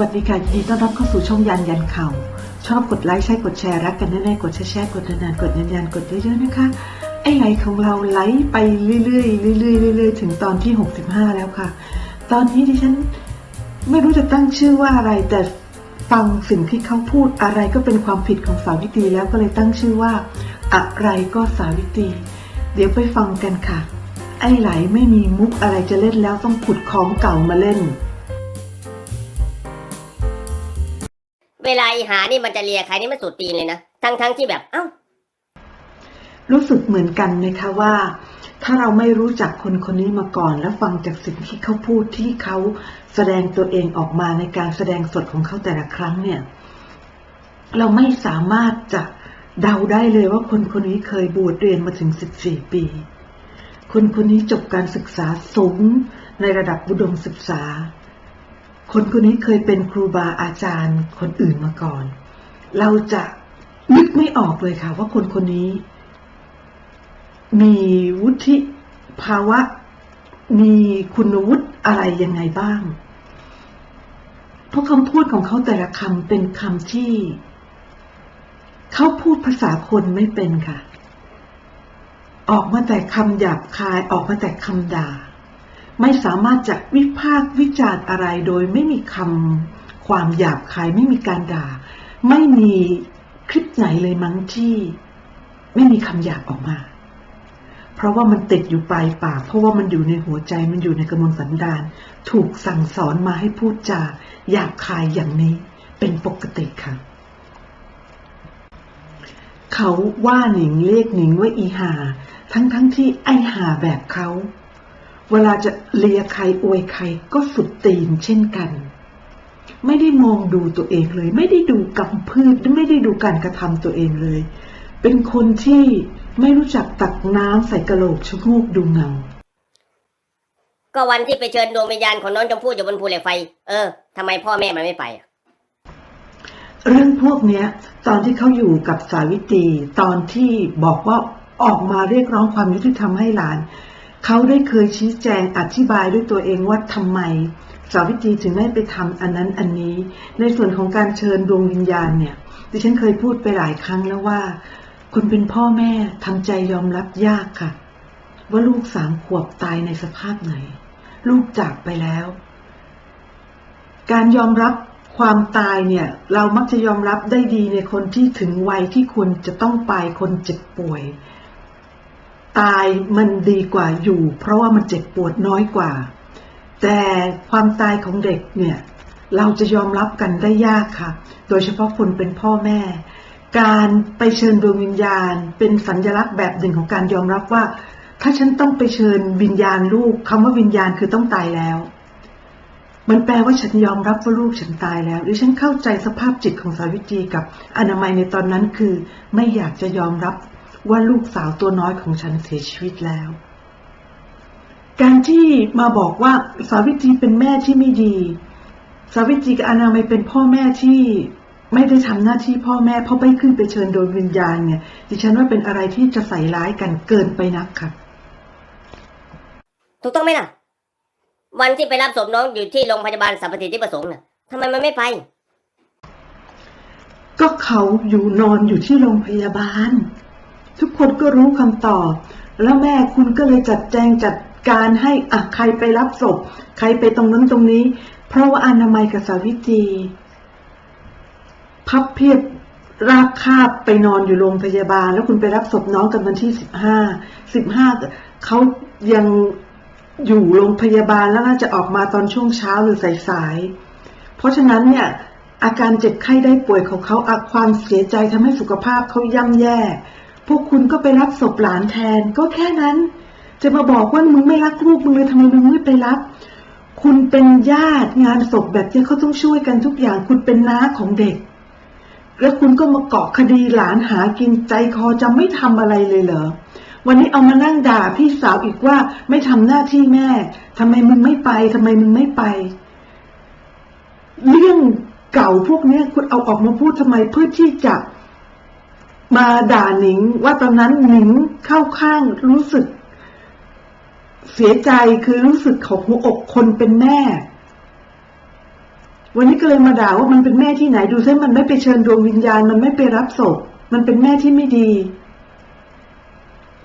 วัสดีค่ะยินดีต้อนรับเข้าสู่ช่องยันยันเข่าชอบกดไลค์ใช่กดแชร์รักกันแน่ๆกดแชร์แชร์กดนานๆกดยันยันกดเยอะๆนะคะ ไอ้ไหลของเราไหลไปเรื่อยๆเรื่อยๆเรื่อยๆถึงตอนที่ 65 แล้วค่ะ ตอนนี้ดิฉันไม่รู้จะตั้งชื่อว่าอะไร แต่ฟังสิ่งที่เขาพูดอะไรก็เป็นความผิดของสาวิตรีแล้วก็เลยตั้งชื่อว่า อะไรก็สาวิตรีเดี๋ยวไปฟังกันค่ะ ไอ้ไหลไม่มีมุกอะไรจะเล่นแล้วต้องขุดของเก่ามาเล่น เวลาอีหานี่มันจะเลียใครนี่มันสุดตีนเลยนะทั้งทั้งที่แบบเอ้า รู้สึกเหมือนกันไหมคะว่า ถ้าเราไม่รู้จักคนคนนี้มาก่อน แล้วฟังจากสิ่งที่เขาพูดที่เขาแสดงตัวเองออกมาในการแสดงสดของเขาแต่ละครั้งเนี่ย เราไม่สามารถจะเดาได้เลยว่าคนคนนี้เคยบวชเรียนมาถึง 14 ปี คนคนนี้จบการศึกษาสูงในระดับอุดมศึกษา คนคนนี้เคยเป็นครูบาอาจารย์คนอื่นมาก่อน เราจะนึกไม่ออกเลยค่ะ ว่าคนคนนี้ มีวุฒิภาวะ มีคุณวุฒิอะไรยังไงบ้าง เพราะคำพูดของเขาแต่ละคำเป็นคำที่ เขาพูดภาษาคนไม่เป็นค่ะ ออกมาแต่คำหยาบคายออกมาแต่คำด่า ไม่สามารถจะวิพากษ์วิจารณ์อะไรโดยไม่มีคำความหยาบคายไม่มีการด่า ไม่มีคลิปไหนเลยมั้งที่ ไม่มีคำหยาบออกมา เพราะว่ามันติดอยู่ปลายปาก เพราะว่ามันอยู่ในหัวใจมันอยู่ในกระมวลสันดาน ถูกสั่งสอนมาให้พูดจาหยาบคายอย่างนี้เป็นปกติค่ะ เขาว่าหนิงเรียกหนิงว่าอีหา ทั้งทั้งที่ไอหาแบบเขา เวลาจะเลียใครอวยใครก็สุดตีนเช่นกัน ไม่ได้มองดูตัวเองเลย ไม่ได้ดูกำพืชไม่ได้ดูการกระทำตัวเองเลย เป็นคนที่ไม่รู้จักตักน้ำใส่กระโหลกชะโงกดูเงาก็วันที่ไปเชิญดวงวิญญาณของน้องชมพู่อยู่บนภูเหล็กไฟ เออทำไมพ่อแม่มันไม่ไปอะเรื่องพวกเนี้ย ตอนที่เขาอยู่กับสาวิตรีตอนที่บอกว่าออกมาเรียกร้องความยุติธรรมให้หลาน เขาได้เคยชี้แจงอธิบายด้วยตัวเองว่าทำไมสาวิตรีถึงไม่ไปทำอันนั้นอันนี้ ในส่วนของการเชิญดวงวิญญาณเนี่ย ดิฉันเคยพูดไปหลายครั้งแล้วว่าคุณเป็นพ่อแม่ทำใจยอมรับยากค่ะ ว่าลูกสามขวบตายในสภาพไหน ลูกจากไปแล้ว การยอมรับความตายเนี่ย เรามักจะยอมรับได้ดีในคนที่ถึงวัยที่ควรจะต้องไปคนเจ็บป่วย ตายมันดีกว่าอยู่ เพราะว่ามันเจ็บปวดน้อยกว่า แต่ความตายของเด็กเนี่ยเราจะยอมรับกันได้ยากค่ะ โดยเฉพาะคนเป็นพ่อแม่ การไปเชิญดวงวิญญาณ เป็นสัญลักษณ์แบบหนึ่งของการยอมรับว่า ถ้าฉันต้องไปเชิญวิญญาณลูกคำว่าวิญญาณคือต้องตายแล้ว มันแปลว่าฉันยอมรับว่าลูกฉันตายแล้ว หรือฉันเข้าใจสภาพจิตของสาวิตรีกับอนามัยในตอนนั้นคือ ไม่อยากจะยอมรับ ว่าลูกสาวตัวน้อยของฉันเสียชีวิตแล้ว การที่มาบอกว่าสาวิตรีเป็นแม่ที่ไม่ดี สาวิตรีกับอนามัยเป็นพ่อแม่ที่ไม่ได้ทำหน้าที่พ่อแม่เพราะไม่ขึ้นไปเชิญโดยวิญญาณเนี่ย ดิฉันว่าเป็นอะไรที่จะใส่ร้ายกันเกินไปนักค่ะ ถูกต้องไหมล่ะ วันที่ไปรับศพน้องอยู่ที่โรงพยาบาลสัมปติที่ประสงค์น่ะทำไมมันไม่ไป ก็เขาอยู่นอนอยู่ที่โรงพยาบาล ทุกคนก็รู้คำตอบ แล้วแม่คุณก็เลยจัดแจงจัดการให้อะใครไปรับศพ ใครไปตรงนั้นตรงนี้ เพราะว่าอนามัยกับสาวิตรีพับเพียบราบคาบไปนอนอยู่โรงพยาบาล แล้วคุณไปรับศพน้องกันวันที่สิบห้าสิบห้าเขายังอยู่โรงพยาบาลแล้วน่าจะออกมาตอนช่วงเช้าหรือสายๆเพราะฉะนั้นเนี่ยอาการเจ็บไข้ได้ป่วยของเขาอาความเสียใจทำให้สุขภาพเขาย่ำแย่ พวกคุณก็ไปรับศพหลานแทน ก็แค่นั้น จะมาบอกว่ามึงไม่รักลูกมึงเลยทำไมมึงไม่ไปรับคุณเป็นญาติงานศพแบบนี้เขาต้องช่วยกันทุกอย่างคุณเป็นน้าของเด็ก แล้วคุณก็มาเกาะคดีหลานหากินใจคอจะไม่ทำอะไรเลยเหรอ วันนี้เอามานั่งด่าพี่สาวอีกว่าไม่ทำหน้าที่แม่ทำไมมึงไม่ไปทำไมมึงไม่ไป เรื่องเก่าพวกเนี้ยคุณเอาออกมาพูดทำไมเพื่อที่จะ มาด่าหนิงว่าตอนนั้นหนิงเข้าข้างรู้สึก เสียใจคือรู้สึกของหัวอกคนเป็นแม่ วันนี้ก็เลยมาด่าว่ามันเป็นแม่ที่ไหนดูซิมันไม่ไปเชิญดวงวิญญาณ มันไม่ไปรับศพมันเป็นแม่ที่ไม่ดี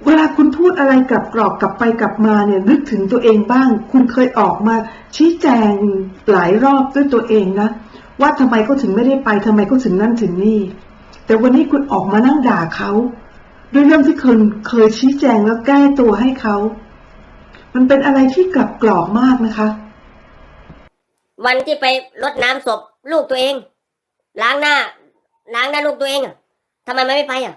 เวลาคุณพูดอะไรกลับกรอกกลับไปกลับมาเนี่ย นึกถึงตัวเองบ้าง คุณเคยออกมาชี้แจงหลายรอบด้วยตัวเองนะว่าทำไมเขาถึงไม่ได้ไปทำไมเขาถึงนั่นถึงนี่ แต่วันนี้คุณออกมานั่งด่าเขาด้วยเรื่องที่คุณเคยชี้แจงแล้วแก้ตัวให้เขา มันเป็นอะไรที่กลับกรอกมากนะคะ วันที่ไปรดน้ำศพลูกตัวเอง ล้างหน้า ล้างหน้าลูกตัวเองอะทำไมมันไม่ไปอะ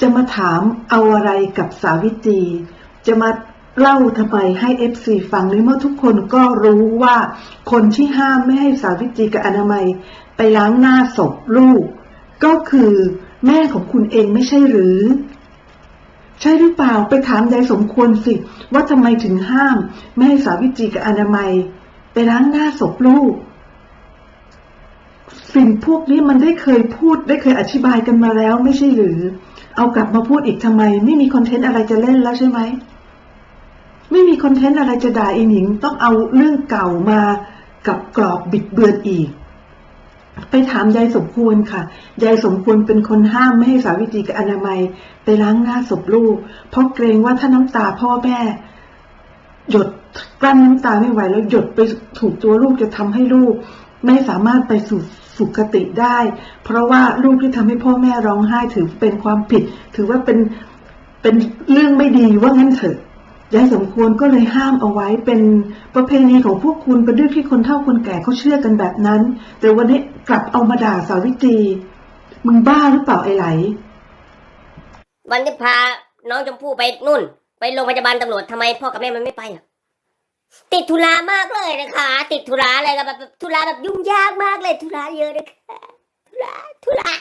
จะมาถามเอาอะไรกับสาวิตรีจะมาเล่าทำไมให้เอฟซีฟังในเมื่อทุกคนก็รู้ว่าคนที่ห้ามไม่ให้สาวิตรีกับอนามัย ไปล้างหน้าศพลูก ก็คือแม่ของคุณเองไม่ใช่หรือ ใช่หรือเปล่าไปถามยายสมควรสิ ว่าทำไมถึงห้ามไม่ให้สาวิตรีกับอนามัย ไปล้างหน้าศพลูก สิ่งพวกนี้มันได้เคยพูดได้เคยอธิบายกันมาแล้วไม่ใช่หรือ เอากลับมาพูดอีกทำไม ไม่มีคอนเทนต์อะไรจะเล่นแล้วใช่ไหมไม่มีคอนเทนต์อะไรจะด่าไอ้หนิงต้องเอาเรื่องเก่ามากับกรอบบิดเบือนอีก ไปถามยายสมควรค่ะ ยายสมควรเป็นคนห้ามไม่ให้สาวิตรีกับอนามัย ไปล้างหน้าศพลูก เพราะเกรงว่าถ้าน้ำตาพ่อแม่ หยดกลั้นน้ำตาไม่ไหวแล้วหยดไปถูกตัวลูกจะทำให้ลูก ไม่สามารถไปสู่สุคติได้ เพราะว่าลูกที่ทำให้พ่อแม่ร้องไห้ถือเป็นความผิด ถือว่าเป็นเป็นเรื่องไม่ดีว่างั้นเถอะ ยายสมควรก็เลยห้ามเอาไว้เป็นประเพณีของพวกคุณเป็นเรื่องที่คนเฒ่าคนแก่เขาเชื่อกันแบบนั้น แต่วันนี้กลับเอามาด่าสาวิตรีมึงบ้าหรือเปล่าไอ้ไหล วันที่พาน้องชมพู่ไปนู่น ไปโรงพยาบาลตำรวจทำไมพ่อกับแม่มันไม่ไปอะติดธุระมากเลยนะคะ ติดธุระอะไรแบบแบบธุระแบบยุ่งยากมากเลยธุระเยอะนะคะธุระธุระ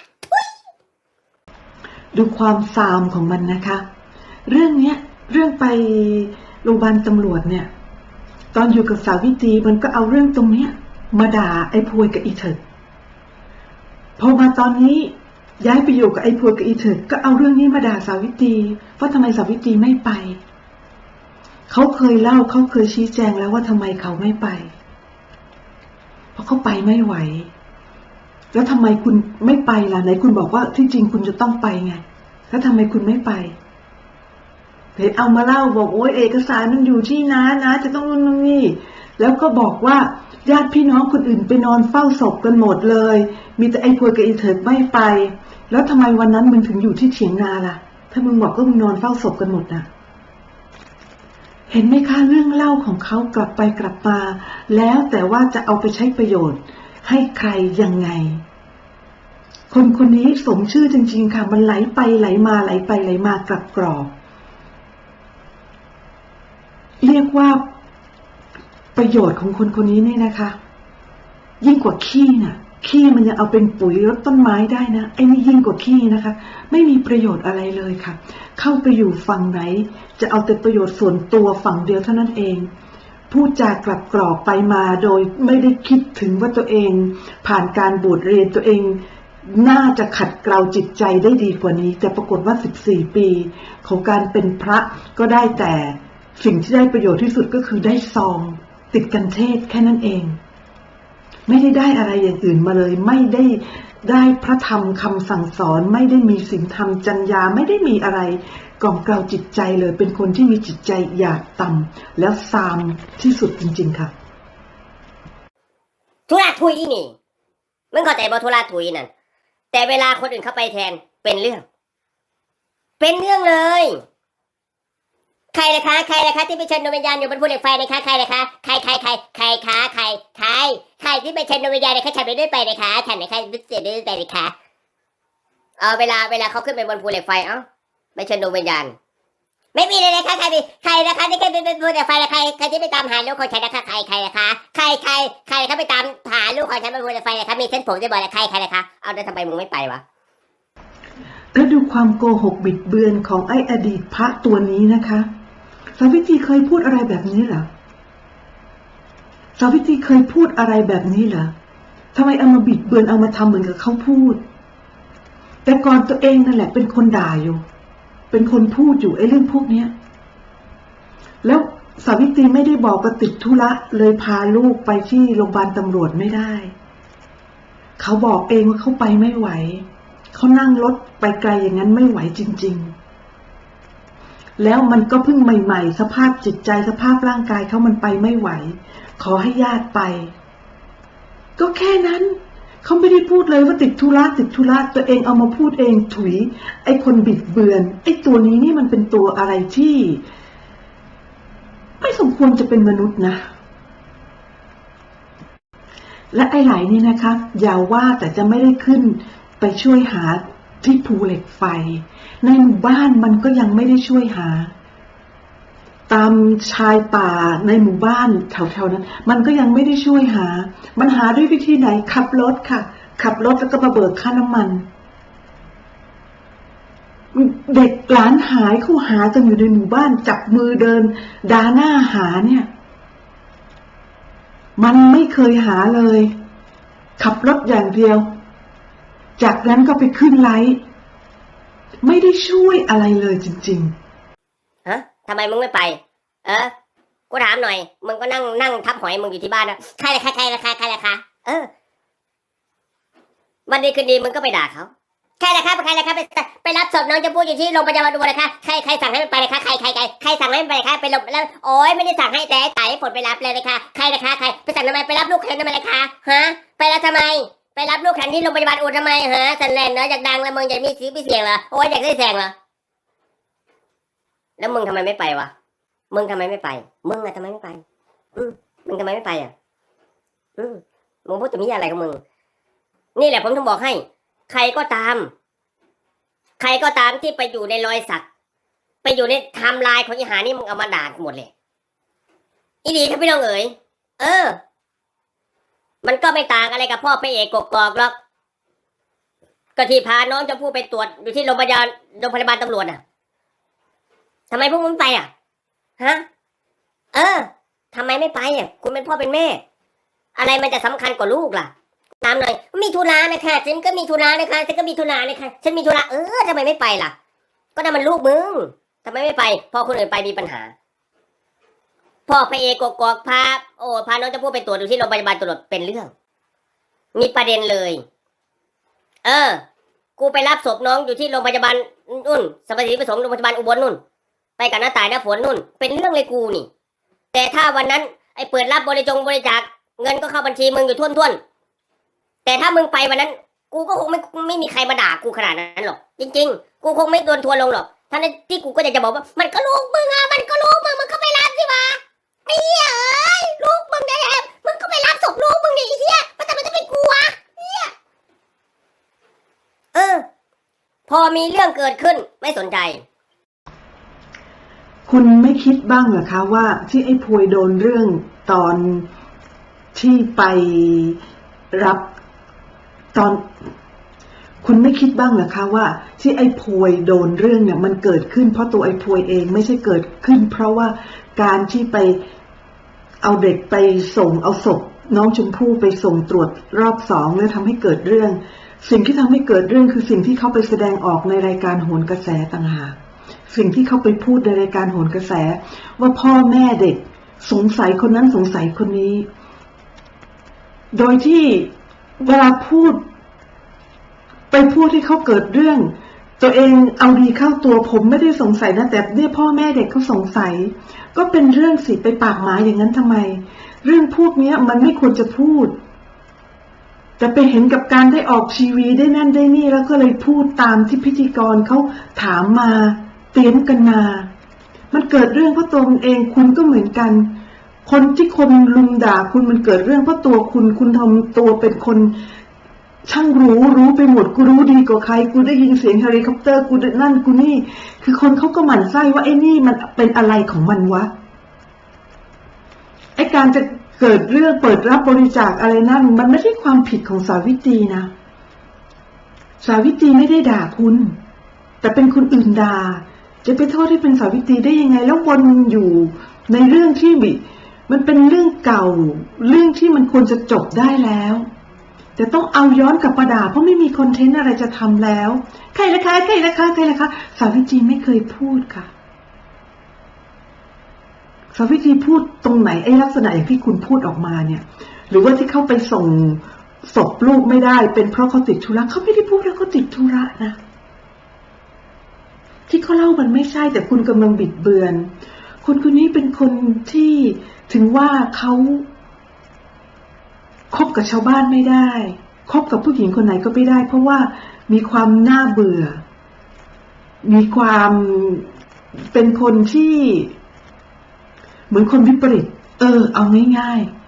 ดูความซามของมันนะคะ เรื่องเนี้ย เรื่องไปโรงพยาบาลตำรวจเนี่ย ตอนอยู่กับสาวิตรีมันก็เอาเรื่องตรงเนี้ย มาด่าไอ้พวยกับอีเถิดพอมาตอนนี้ย้ายไปอยู่กับไอ้พวยกับอีเถิดก็เอาเรื่องนี้มาด่าสาวิตรีว่าทำไมสาวิตรีไม่ไป เขาเคยเล่าเขาเคยชี้แจงแล้วว่าทำไมเขาไม่ไป เพราะเขาไปไม่ไหว แล้วทำไมคุณไม่ไปล่ะไหนคุณบอกว่าที่จริงคุณจะต้องไปไง แล้วทำไมคุณไม่ไป เห็นเอามาเล่าบอกโอ้ยเอกสารมันอยู่ที่น้านะ จะต้องนู่นนี่ แล้วก็บอกว่าญาติพี่น้องคนอื่นไปนอนเฝ้าศพกันหมดเลย มีแต่ไอ้พวยกับไอ้เถิดไม่ไป แล้วทำไมวันนั้นมึงถึงอยู่ที่เถียงนาล่ะ ถ้ามึงบอกก็มึงนอนเฝ้าศพกันหมดน่ะเห็นไหมคะเรื่องเล่าของเขากลับไปกลับมา แล้วแต่ว่าจะเอาไปใช้ประโยชน์ ให้ใครยังไง คนคนนี้สมชื่อจริง ๆ ค่ะ มันไหลไปไหลมาไหลไปไหลมากลับกรอบ เรียกว่าประโยชน์ของคนคนนี้เนี่ยนะคะ ยิ่งกว่าขี้น่ะ ขี้มันยังเอาเป็นปุ๋ยรดต้นไม้ได้นะไอ้นี่ยิ่งกว่าขี้นะคะ ไม่มีประโยชน์อะไรเลยค่ะ เข้าไปอยู่ฝั่งไหน จะเอาแต่ประโยชน์ส่วนตัวฝั่งเดียวเท่านั้นเองพูดจากลับกรอกไปมาโดยไม่ได้คิดถึงว่าตัวเอง ผ่านการบวชเรียนตัวเอง น่าจะขัดเกลาจิตใจได้ดีกว่านี้ แต่ปรากฏว่า 14 ปี ของการเป็นพระก็ได้แต่ สิ่งที่ได้ประโยชน์ที่สุดก็คือได้ซอง ติดกันเทศแค่นั้นเอง ไม่ได้ได้อะไรอย่างอื่นมาเลย ไม่ได้ได้พระธรรมคำสั่งสอน ไม่ได้มีศีลธรรมจัญญาไม่ได้มีอะไรกล่อมเกลาจิตใจเลย เป็นคนที่มีจิตใจหยาบต่ำแล้วซามที่สุดจริง ๆ ค่ะธุระทุยนี่มึงเข้าใจบ่ธุระทุยนั่นแต่เวลาคนอื่นเข้าไปแทนเป็นเรื่อง เป็นเรื่องเลย ใครนะคะ ใครนะคะที่ไปเชิญดวงวิญญาณอยู่บนภูเหล็กไฟนะคะใครนะคะ ใครใครใครใครคะใครใครใครที่ไปเชิญดวงวิญญาณนะคะฉันไปด้วยไปนะคะฉันนะคะรู้สึกด้วยไปนะคะเออเวลาเวลาเขาขึ้นไปบนภูเหล็กไฟเอ้าไปเชิญดวงวิญญาณไม่มีเลยนะคะใครมีใครนะคะที่ขึ้นไปบนภูเหล็กไฟนะใครใครที่ไปตามหาลูกของฉันนะคะใครใครนะคะใครใครใครนะคะไปตามหาลูกของฉันบนภูเหล็กไฟนะคะมีเส้นผมจะบอกเลยใครใครนะคะเอาแล้วทำไมมึงไม่ไปวะแล้วดูความโกหกบิดเบือนของไอ้อดีตพระตัวนี้นะคะ สาวิตรีเคยพูดอะไรแบบนี้เหรอสาวิตรีเคยพูดอะไรแบบนี้เหรอทำไมเอามาบิดเบือนเอามาทำเหมือนกับเขาพูด แต่ก่อนตัวเองนั่นแหละ เป็นคนด่าอยู่ เป็นคนพูดอยู่ไอ้เรื่องพวกเนี้ย แล้วสาวิตรีไม่ได้บอกว่าติดธุระเลยพาลูกไปที่โรงพยาบาลตำรวจไม่ได้ เขาบอกเองว่าเขาไปไม่ไหว เขานั่งรถไปไกลอย่างนั้นไม่ไหวจริง ๆ แล้วมันก็เพิ่งใหม่ ๆ สภาพจิตใจสภาพร่างกายเขามันไปไม่ไหว ขอให้ญาติไป ก็แค่นั้นเขาไม่ได้พูดเลยว่าติดธุระติดธุระตัวเองเอามาพูดเองถุย ไอ้คนบิดเบือน ไอ้ตัวนี้นี่มันเป็นตัวอะไรที่ ไม่สมควรจะเป็นมนุษย์นะ และไอ้ไหลนี่นะคะอย่าว่าแต่จะไม่ได้ขึ้นไปช่วยหาที่ภูเหล็กไฟ ในหมู่บ้านมันก็ยังไม่ได้ช่วยหา ตามชายป่าในหมู่บ้านแถวๆนั้น มันก็ยังไม่ได้ช่วยหา มันหาด้วยวิธีไหนขับรถค่ะ ขับรถแล้วก็มาเบิกค่าน้ำมัน เด็กหลานหายเขาหากันอยู่ในหมู่บ้านจับมือเดินดาหน้าหาเนี่ย มันไม่เคยหาเลย ขับรถอย่างเดียว จากนั้นก็ไปขึ้นไลฟ์ ไม่ได้ช่วยอะไรเลยจริง ฮะทำไมมึงไม่ไป เออ กูถามหน่อย มึงก็นั่งนั่งทับหอยมึงอยู่ที่บ้านนะใครละคะใครละคะใครละคะเออ วันดีคืนดีมึงก็ไปด่าเขา ใครละคะใครละคะไปไปรับศพน้องจะพูดอยู่ที่โรงพยาบาลดูเลยคะใครใครสั่งให้มันไปเลยคะใครใครใครใครสั่งให้มันไปเลยคะไปลงแล้วโอ๊ยไม่ได้สั่งให้แต่ไต่ให้ผลไปรับเลยเลยค่ะใครละคะใครไปสั่งทำไมไปรับลูกฉันทำไมเลยคะฮะ ไปรับทำไม ไปรับลูกฉันที่โรงพยาบาลอุดทำไมฮะสันแลนเนอะอยากดังแล้วมึงอยากมีสีมีเสียงเหรอโอ๊ยอยากได้แสงเหรอแล้วมึงทำไมไม่ไปวะมึงทำไมไม่ไป มึงอะทำไมไม่ไป อืมมึงทำไมไม่ไปอะ อืมมึงพูดจะมีอะไรของมึง นี่แหละผมถึงบอกให้ ใครก็ตาม ใครก็ตามที่ไปอยู่ในรอยสัก ไปอยู่ในไทม์ไลน์ของอีหานี่มึงเอามาด่ากูหมดเลย อีดีครับพี่น้องเอ๋ยเออ มันก็ไม่ต่างอะไรกับพ่อพระเอกกกอกหรอกก็ที่พาน้องจะพูไปตรวจอยู่ที่โรงพยาบาลโรงพยาบาลตำรวจอะทำไมพวกมึงไปอะ ฮะ เออทำไมไม่ไปอะคุณเป็นพ่อเป็นแม่ อะไรมันจะสำคัญกว่าลูกล่ะ ตามหน่อย มีธุระนะคะฉันก็มีธุระนะคะฉันก็มีธุระนะคะฉันมีธุระเออทำไมไม่ไปล่ะ ก็นั่นมันลูกมึงทำไมไม่ไป พอคนอื่นไปมีปัญหา พ่อพระเอกกกอกพาโอ้พาน้องจะพูดไปตรวจดูที่โรงพยาบาลตำรวจเป็นเรื่อง มีประเด็นเลย เออ กูไปรับศพน้องอยู่ที่โรงพยาบาลนุ่นสมศรีผสมโรงพยาบาลอุบลนุ่น ไปกับน้าตายน้าฝนนุ่น เป็นเรื่องเลยกูนี่ แต่ถ้าวันนั้น ไอ้เปิดรับบริจงบริจาคเงินก็เข้าบัญชีมึงอยู่ท่วนๆแต่ถ้ามึงไปวันนั้น กูก็คงไม่ไม่มีใครมาด่ากูขนาดนั้นหรอกจริง ๆ กูคงไม่โดนทัวลงหรอกท่านที่กูก็อยากจะบอกว่า มันก็ลูกมึงอะมันก็ลูกมึงมึงก็ไปรับสิวะ ไอ้เหี้ยเอ้ยลูกมึงแน่ๆมึงก็ไปรับศพลูกมึงดิไอ้เหี้ยมันทำไมต้องเป็นกูวะเหี้ยเออ พอมีเรื่องเกิดขึ้นไม่สนใจ คุณไม่คิดบ้างเหรอคะว่าที่ไอ้พวยโดนเรื่องตอนที่ไปรับตอน คุณไม่คิดบ้างเหรอคะว่า ที่ไอ้พวยโดนเรื่องเนี่ยมันเกิดขึ้นเพราะตัวไอ้พวยเองไม่ใช่เกิดขึ้น เพราะว่าการที่ไป เอาเด็กไปส่งเอาศพน้องชมพู่ไปส่งตรวจรอบสองแล้วทำให้เกิดเรื่อง สิ่งที่ทำให้เกิดเรื่องคือสิ่งที่เขาไปแสดงออกในรายการโหนกระแสต่างหากสิ่งที่เขาไปพูดในรายการโหนกระแส ว่าพ่อแม่เด็กสงสัยคนนั้นสงสัยคนนี้ โดยที่เวลาพูด ไปพูดที่เขาเกิดเรื่อง ตัวเองเอาดีเข้าตัวผมไม่ได้สงสัยนะแต่เนี่ยพ่อแม่เด็กเขาสงสัย ก็เป็นเรื่องสิไปปากหมายอย่างนั้นทำไม เรื่องพวกเนี้ยมันไม่ควรจะพูด แต่ไปเห็นกับการได้ออกทีวีได้นั่นได้นี่แล้วก็เลยพูดตามที่พิธีกรเขาถามมาเตรียมกันมา มันเกิดเรื่องเพราะตัวมันเองคุณก็เหมือนกัน คนที่คนลุมด่าคุณมันเกิดเรื่องเพราะตัวคุณคุณทำตัวเป็นคน ช่างรู้รู้ไปหมดกูรู้ดีกว่าใคร กูได้ยินเสียงเฮลิคอปเตอร์กูนั่นกูนี่ คือคนเขาก็หมั่นไส้ว่าไอ้นี่มันเป็นอะไรของมันวะไอ้การจะเกิดเรื่องเปิดรับบริจาคอะไรนั่น มันไม่ใช่ความผิดของสาวิตรีนะ สาวิตรีไม่ได้ด่าคุณ แต่เป็นคนอื่นด่าจะไปโทษให้เป็นสาวิตรีได้ยังไง แล้ววนอยู่ในเรื่องที่มันเป็นเรื่องเก่า เรื่องที่มันควรจะจบได้แล้ว แต่ต้องเอาย้อนกลับมาด่าเพราะไม่มีคอนเทนต์อะไรจะทำแล้ว ใครละคะใครละคะใครละคะสาวิตรีไม่เคยพูดค่ะ สาวิตรีพูดตรงไหนไอ้ลักษณะอย่างที่คุณพูดออกมาเนี่ย หรือว่าที่เข้าไปส่งศพลูกไม่ได้ เป็นเพราะเขาติดธุระเขาไม่ได้พูดว่าเขาติดธุระนะที่เขาเล่ามันไม่ใช่แต่คุณกำลังบิดเบือน คนคนนี้เป็นคนที่ถึงว่าเขา คบกับชาวบ้านไม่ได้คบกับผู้หญิงคนไหนก็ไม่ได้ เพราะว่ามีความน่าเบื่อ มีความเป็นคนที่ เหมือนคนวิปริต เออ เอาง่ายๆ